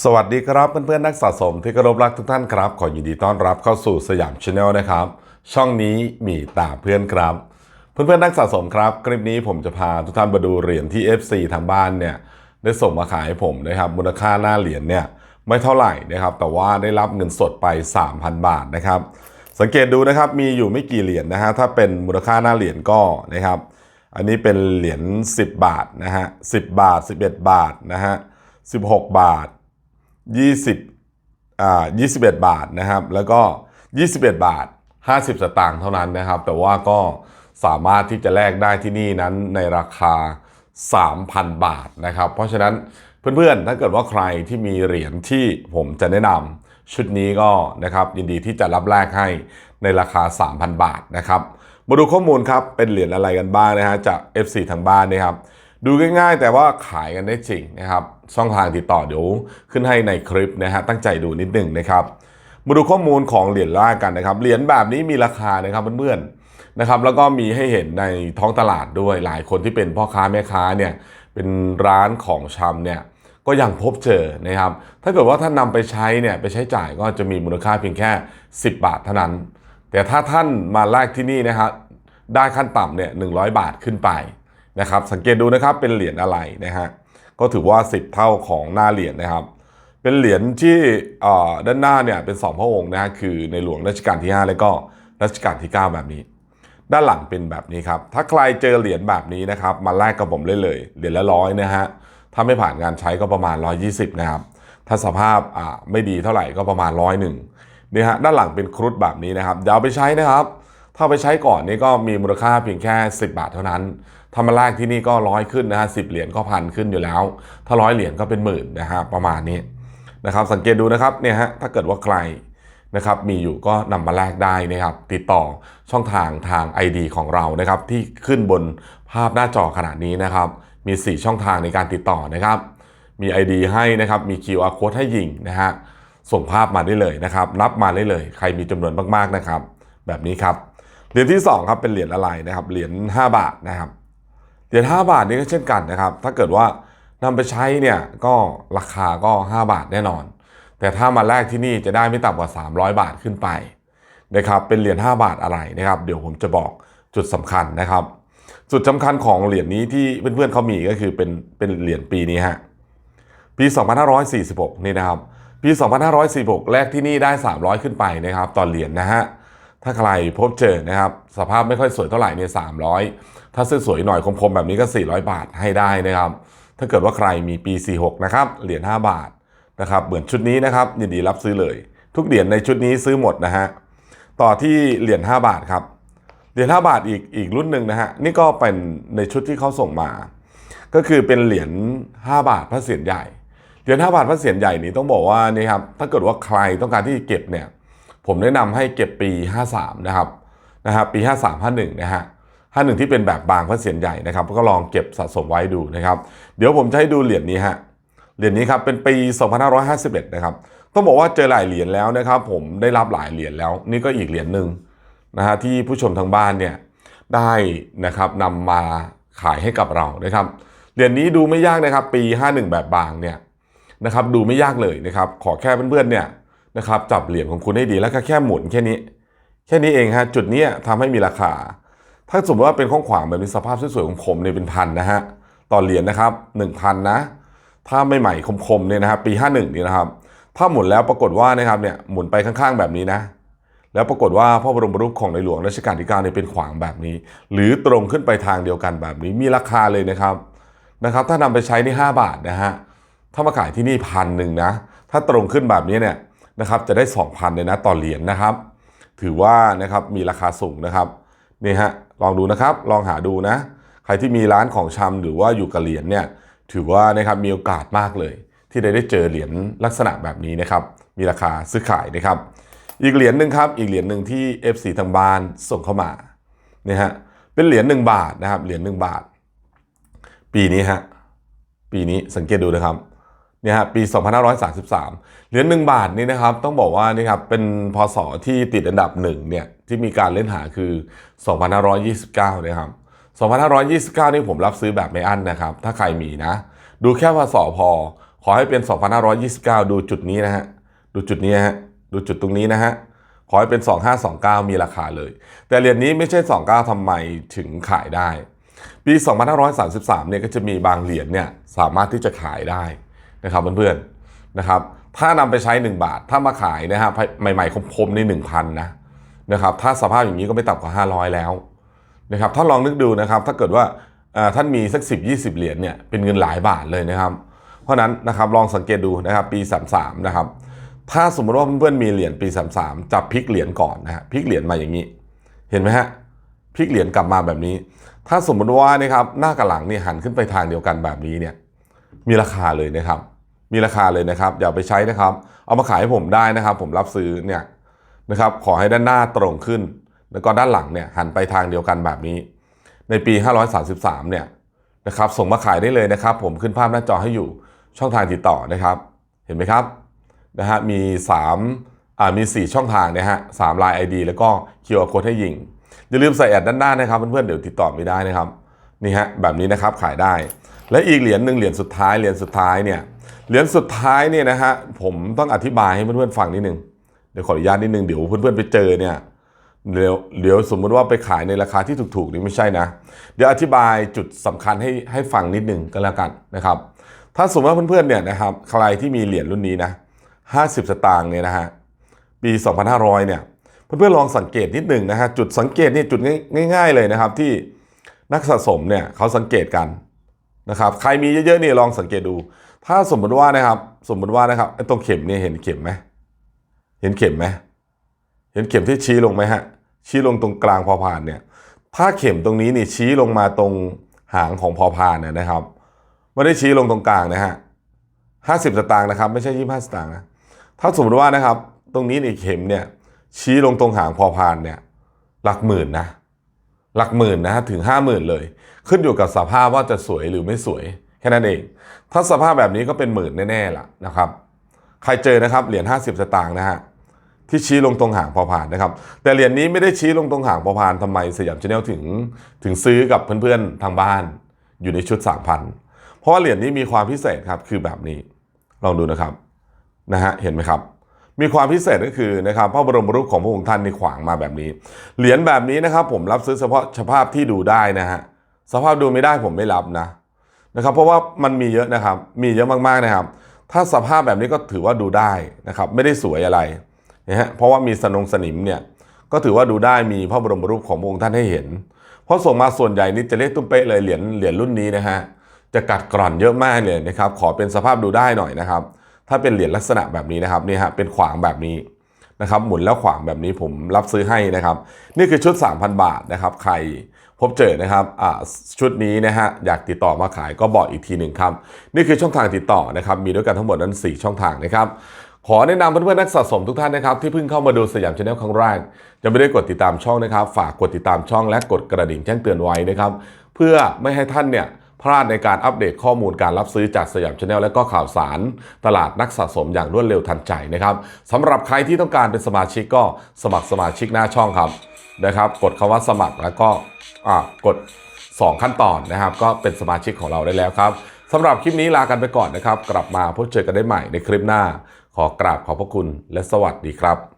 สวัสดีครับเพื่อนๆนักสะสมที่เคารพรักทุกท่านครับ ขอยินดีต้อนรับเข้าสู่สยามชาแนลนะครับ ช่องนี้มีตาเพื่อนครับ เพื่อนๆนักสะสมครับ คลิปนี้ผมจะพาทุกท่านมาดูเหรียญที่ FC ทางบ้านเนี่ยได้ส่งมาขายให้ผมนะครับมูลค่าหน้าเหรียญเนี่ยไม่เท่าไหร่นะครับ แต่ว่าได้รับเงินสดไป 3,000 บาทนะครับ สังเกตดูนะครับมีอยู่ไม่กี่เหรียญนะฮะถ้าเป็นมูลค่าหน้าเหรียญก็นะครับ อันนี้เป็นเหรียญ10 บาทนะฮะ10 บาท 11 บาทนะฮะ16 บาท 20อ่า21 บาทนะครับ แล้วก็ 21 บาท 50 สตางค์เท่านั้นนะครับ แต่ว่าก็สามารถที่จะแลกได้ที่นี่นั้นในราคา 3,000 บาทนะครับ เพราะฉะนั้นเพื่อนๆ ถ้าเกิดว่าใครที่มีเหรียญที่ผมจะแนะนำชุดนี้ก็นะครับยินดีที่จะรับแลกให้ในราคา 3,000 บาทนะครับ มาดูข้อมูลครับเป็นเหรียญอะไรกันบ้างนะฮะจาก FC ทางบ้านนะครับดูง่ายๆ แต่ว่าขายกันได้จริงนะครับ ช่องทางติดต่อเดี๋ยวขึ้นให้ในคลิปนะฮะตั้งใจดูนิดหนึ่งนะครับมาดูข้อมูลของเหรียญแรกกันนะครับเหรียญแบบนี้มีราคานะครับเพื่อนๆนะครับแล้วก็มีให้เห็นในท้องตลาดด้วยหลายคนที่เป็นพ่อค้าแม่ค้าเนี่ยเป็นร้านของชำเนี่ยก็ยังพบเจอนะครับ ถ้าเกิดว่าท่านนำไปใช้เนี่ยไปใช้จ่ายก็จะมีมูลค่าเพียงแค่ 10 บาทเท่านั้น แต่ถ้าท่านมาแลกที่นี่นะครับได้ขั้นต่ำเนี่ย100บาทขึ้นไปนะครับ สังเกตดูนะครับเป็นเหรียญอะไรนะฮะ ก็ถือว่า 10 เท่าของหน้าเหรียญนะครับ เป็นเหรียญที่ด้านหน้าเนี่ยเป็น 2 พระองค์นะฮะคือในหลวงรัชกาลที่ 5 แล้วก็รัชกาลที่ 9 แบบนี้ ด้านหลังเป็นแบบนี้ครับ ถ้าใครเจอเหรียญแบบนี้นะครับมาแลกกับผมได้เลยเหรียญละร้อยนะฮะถ้าไม่ผ่านการใช้ก็ประมาณ 120 นะครับ ถ้าสภาพไม่ดีเท่าไหร่ก็ประมาณร้อยหนึ่งนี่ฮะด้านหลังเป็นครุฑแบบนี้นะครับอย่าเอาไปใช้นะครับ ถ้าไปใช้ก่อนนี่ก็มีมูลค่าเพียงแค่ 10 บาทเท่านั้นถ้ามาแลกที่นี่ก็ร้อยขึ้นนะฮะสิเหรียญก็พันขึ้นอยู่แล้ว ถ้าร้อยเหรียญก็เป็นหมื่นนะฮะประมาณนี้นะครับ สังเกตดูนะครับเนี่ยฮะถ้าเกิดว่าใครนะครับมีอยู่ก็นำมาแลกได้นะครับ ติดต่อช่องทางทาง ID ของเรานะครับ ที่ขึ้นบนภาพหน้าจอขนาดนี้นะครับ มี 4 ช่องทางในการติดต่อนะครับ มี ID ให้นะครับ มี QR code ให้ยิงนะฮะส่งภาพมาได้เลยนะครับนับมาได้เลย ใครมีจำนวนมากๆนะครับ แบบนี้ครับ เหรียญที่สองครับเป็นเหรียญอะไรนะครับเหรียญ5 บาทนะครับเหรียญ5บาทนี่ก็เช่นกันนะครับ ถ้าเกิดว่านำไปใช้เนี่ยก็ราคาก็ 5 บาทแน่นอน แต่ถ้ามาแลกที่นี่จะได้ไม่ต่ำกว่า 300 บาทขึ้นไปนะครับเป็นเหรียญ5บาทอะไรนะครับ เดี๋ยวผมจะบอกจุดสำคัญนะครับ จุดสำคัญของเหรียญนี้ที่เพื่อนๆเขามีก็คือเป็นเป็นเหรียญปีนี้ฮะปี 2546 นี่นะครับ ปี 2546แรกที่นี่ได้ 300 ขึ้นไปนะครับต่อเหรียญนะฮะ ถ้าใครพบเจอนะครับสภาพไม่ค่อยสวยเท่าไหร่เนี่ย300ถ้าซื้อสวยหน่อยคมๆแบบนี้ก็ 400 บาทให้ได้นะครับ ถ้าเกิดว่าใครมีปี 46 นะครับ เหรียญ5บาทนะครับเหมือนชุดนี้นะครับยินดีรับซื้อเลย ทุกเหรียญในชุดนี้ซื้อหมดนะฮะต่อที่เหรียญ5บาทครับเหรียญ5บาทอีกอีกรุ่นหนึ่งนะฮะนี่ก็เป็นในชุดที่เขาส่งมา ก็คือเป็นเหรียญ5บาทพระเศียรใหญ่เหรียญ5บาทพระเศียรใหญ่นี่ต้องบอกว่านี่ครับถ้าเกิดว่าใครต้องการที่เก็บเนี่ย ผมแนะนำให้เก็บปี 53 นะครับนะครับปี 53 51 นะฮะ51 ที่เป็นแบบบางพระเศียรใหญ่นะครับ ก็ลองเก็บสะสมไว้ดูนะครับ เดี๋ยวผมจะให้ดูเหรียญนี้ฮะเหรียญนี้ครับเป็นปี 2551 นะครับต้องบอกว่าเจอหลายเหรียญแล้วนะครับ ผมได้รับหลายเหรียญแล้ว นี่ก็อีกเหรียญหนึ่งนะฮะที่ผู้ชมทางบ้านเนี่ยได้นะครับนำมาขายให้กับเรานะครับเหรียญนี้ดูไม่ยากนะครับ ปี 51 แบบบางเนี่ยนะครับดูไม่ยากเลยนะครับ ขอแค่เพื่อนๆเนี่ย นะครับจับเหรียญของคุณให้ดีแล้วก็แค่หมุนแค่นี้ แค่นี้เองฮะจุดนี้ยทำให้มีราคา ถ้าสมมติว่าเป็นข้องขวางแบบนี้สภาพสวยๆของผมเนี่ยเป็นพันนะฮะต่อเหรียญนะครับ1,000นะถ้าไม่ใหม่คมๆเนี่ยนะครับปี 51นี่นะครับ ถ้าหมุนแล้วปรากฏว่านะครับเนี่ยหมุนไปข้างๆแบบนี้นะ แล้วปรากฏว่าพระบรมรูปของในหลวงรัชกาลที่9เนี่ยเป็นขวางแบบนี้ หรือตรงขึ้นไปทางเดียวกันแบบนี้มีราคาเลยนะครับนะครับถ้านำไปใช้นี่5บาทนะฮะถ้ามาขายที่นี่พันหนึ่งนะถ้าตรงขึ้นแบบนี้เนี่ย นะครับจะได้ 2,000เลยนะต่อเหรียญนะครับ ถือว่านะครับมีราคาสูงนะครับนี่ฮะลองดูนะครับลองหาดูนะ ใครที่มีร้านของชำหรือว่าอยู่กับเหรียญเนี่ยถือว่านะครับมีโอกาสมากเลย ที่ได้ได้เจอเหรียญลักษณะแบบนี้นะครับ มีราคาซื้อขายนะครับ อีกเหรียญหนึ่งครับอีกเหรียญหนึ่งที่ FC ทางบ้านส่งเข้ามานี่ฮะเป็นเหรียญ1บาทนะครับเหรียญ1บาท ปีนี้ฮะปีนี้สังเกตดูนะครับ เนี่ยฮะปี 2533 เหรียญ1บาทนี่นะครับต้องบอกว่านี่ครับเป็นพศที่ติดอันดับหนึ่งเนี่ยที่มีการเล่นหาคือ 2529 นะครับ 2529 นี่ผมรับซื้อแบบไม่อั้นนะครับ ถ้าใครมีนะ ดูแค่พศพอ ขอให้เป็น 2529 ดูจุดนี้นะฮะ ดูจุดนี้ฮะ ดูจุดตรงนี้นะฮะ ขอให้เป็น 2529 มีราคาเลย แต่เหรียญนี้ไม่ใช่ 29ทำไมถึงขายได้ ปี 2533 เนี่ยก็จะมีบางเหรียญเนี่ยสามารถที่จะขายได้ นะครับเพื่อนๆนะครับ ถ้านำไปใช้ 1 บาท ถ้ามาขายนะฮะใหม่ๆคมๆในี่1,000นะนะครับถ้าสภาพอย่างนี้ก็ไม่ต่ำกว่า 500 แล้วนะครับถ้าลองนึกดูนะครับ ถ้าเกิดว่าท่านมีสัก 10 20 เหรียญเนี่ยเป็นเงินหลายบาทเลยนะครับ เพราะนั้นนะครับลองสังเกตดูนะครับปี 33 นะครับ ถ้าสมมติว่าเพื่อนๆมีเหรียญปี 33 จับพลิกเหรียญก่อนนะฮะพลิกเหรียญมาอย่างนี้ เห็นไหมฮะพลิกเหรียญกลับมาแบบนี้ ถ้าสมมติว่านะครับหน้ากับหลังนี่หันขึ้นไปทางเดียวกันแบบนี้เนี่ยมีราคาเลยนะครับ มีราคาเลยนะครับ อย่าไปใช้นะครับ เอามาขายให้ผมได้นะครับ ผมรับซื้อเนี่ยนะครับ ขอให้ด้านหน้าตรงขึ้น แล้วก็ด้านหลังเนี่ยหันไปทางเดียวกันแบบนี้ ในปี 533 เนี่ยนะครับ ส่งมาขายได้เลยนะครับ ผมขึ้นภาพหน้าจอให้อยู่ช่องทางติดต่อนะครับ เห็นไหมครับนะฮะมี3อ่ามี 4 ช่องทางนะฮะสามลาย ID แล้วก็ QR code ให้ยิงอย่าลืมใส่แอดด้านหน้านะครับเพื่อนๆเดี๋ยวติดต่อไม่ได้นะครับนี่ฮะแบบนี้นะครับขายได้ และอีกเหรียญหนึ่งเหรียญสุดท้ายเหรียญสุดท้ายเนี่ย เหรียญสุดท้ายเนี่ยนะฮะผมต้องอธิบายให้เพื่อนๆฟังนิดนึงเดี๋ยวขออนุญาตนิดนึงเดี๋ยวเพื่อนๆไปเจอเนี่ยเดี๋ยวเดี๋ยวสมมุติว่าไปขายในราคาที่ถูกๆนี่ไม่ใช่นะ เดี๋ยวอธิบายจุดสำคัญให้ให้ฟังนิดนึงก็แล้วกันนะครับ ถ้าสมมติว่าเพื่อนๆเนี่ยนะครับใครที่มีเหรียญรุ่นนี้นะ50 สตางค์เนี่ยนะฮะปี 2500 เนี่ยเพื่อนๆลองสังเกตนิดหนึ่งนะฮะจุดสังเกตนี่จุดง่าย ๆเลยนะครับ ที่นักสะสมเนี่ยเขาสังเกตกันนะครับใครมีเยอะๆนี่ลองสังเกตดู ถ้าสมมติว่านะครับ สมมติว่านะครับไอ้ตรงเข็มเนี่ยเห็นเข็มไหมเห็นเข็มไหมเห็นเข็มที่ชี้ลงไหมฮะ ชี้ลงตรงกลางพอพานเนี่ย ถ้าเข็มตรงนี้นี่ชี้ลงมาตรงหางของพอพานเนี่ยนะครับไม่ได้ชี้ลงตรงกลางนะฮะห้าสิบสตางค์นะครับ ไม่ใช่ยี่ห้าสตางค์นะถ้าสมมติว่านะครับ ตรงนี้นี่เข็มเนี่ยชี้ลงตรงหางพอพานเนี่ย หลักหมื่นนะหลักหมื่นนะฮะถึงห้าหมื่นเลย ขึ้นอยู่กับสภาพว่าจะสวยหรือไม่สวย แค่นั้นเอง ถ้าสภาพแบบนี้ก็เป็นหมื่นแน่ๆล่ะนะครับ ใครเจอนะครับเหรียญ50 สตางค์นะฮะที่ชี้ลงตรงหางพอพานนะครับ แต่เหรียญนี้ไม่ได้ชี้ลงตรงหางพอพานทำไมสยามชาแนลถึงถึงซื้อกับเพื่อนๆทางบ้าน อยู่ในชุด3,000เพราะว่าเหรียญนี้มีความพิเศษครับคือแบบนี้ลองดูนะครับนะฮะเห็นไหมครับ มีความพิเศษก็คือนะครับพระบรมรูปของพระองค์ท่านในขวางมาแบบนี้ เหรียญแบบนี้นะครับ ผมรับซื้อเฉพาะสภาพที่ดูได้นะฮะสภาพดูไม่ได้ผมไม่รับนะ นะครับเพราะว่ามันมีเยอะนะครับ มีเยอะมากๆนะครับ ถ้าสภาพแบบนี้ก็ถือว่าดูได้นะครับ ไม่ได้สวยอะไรนะฮะเพราะว่ามีสนงสนิมเนี่ยก็ถือว่าดูได้มีพระบรมรูปของพระองค์ท่านให้เห็น เพราะส่งมาส่วนใหญ่นี่จะเรียกตุ้มเป๊ะเลยเหรียญเหรียญรุ่นนี้นะฮะจะกัดกร่อนเยอะมากเลยนะครับ ขอเป็นสภาพดูได้หน่อยนะครับ ถ้าเป็นเหรียญลักษณะแบบนี้นะครับนี่ฮะเป็นขวางแบบนี้นะครับ หมุนแล้วขวางแบบนี้ผมรับซื้อให้นะครับ นี่คือชุด 3,000 บาทนะครับ ใคร พบเจอนะครับชุดนี้นะฮะอยากติดต่อมาขายก็บอกอีกทีหนึ่งครับนี่คือช่องทางติดต่อนะครับมีด้วยกันทั้งหมดนั้น 4 ช่องทางนะครับขอแนะนำเพื่อนๆนักสะสมทุกท่านนะครับ ที่เพิ่งเข้ามาดูสยามชาแนลครั้งแรกจะไม่ได้กดติดตามช่องนะครับ ฝากกดติดตามช่องและกดกระดิ่งแจ้งเตือนไว้นะครับ เพื่อไม่ให้ท่านเนี่ยพลาดในการอัปเดตข้อมูลการรับซื้อจากสยามชาแนลและก็ข่าวสาร ตลาดนักสะสมอย่างรวดเร็วทันใจนะครับสำหรับใครที่ต้องการเป็นสมาชิกก็สมัครสมาชิกหน้าช่องครับนะครับ กดคำว่าสมัครแล้วก็ กด 2 ขั้นตอนนะครับ ก็เป็นสมาชิกของเราได้แล้วครับสำหรับคลิปนี้ลากันไปก่อนนะครับ กลับมาพบเจอกันได้ใหม่ในคลิปหน้า ขอกราบขอบพระคุณและสวัสดีครับ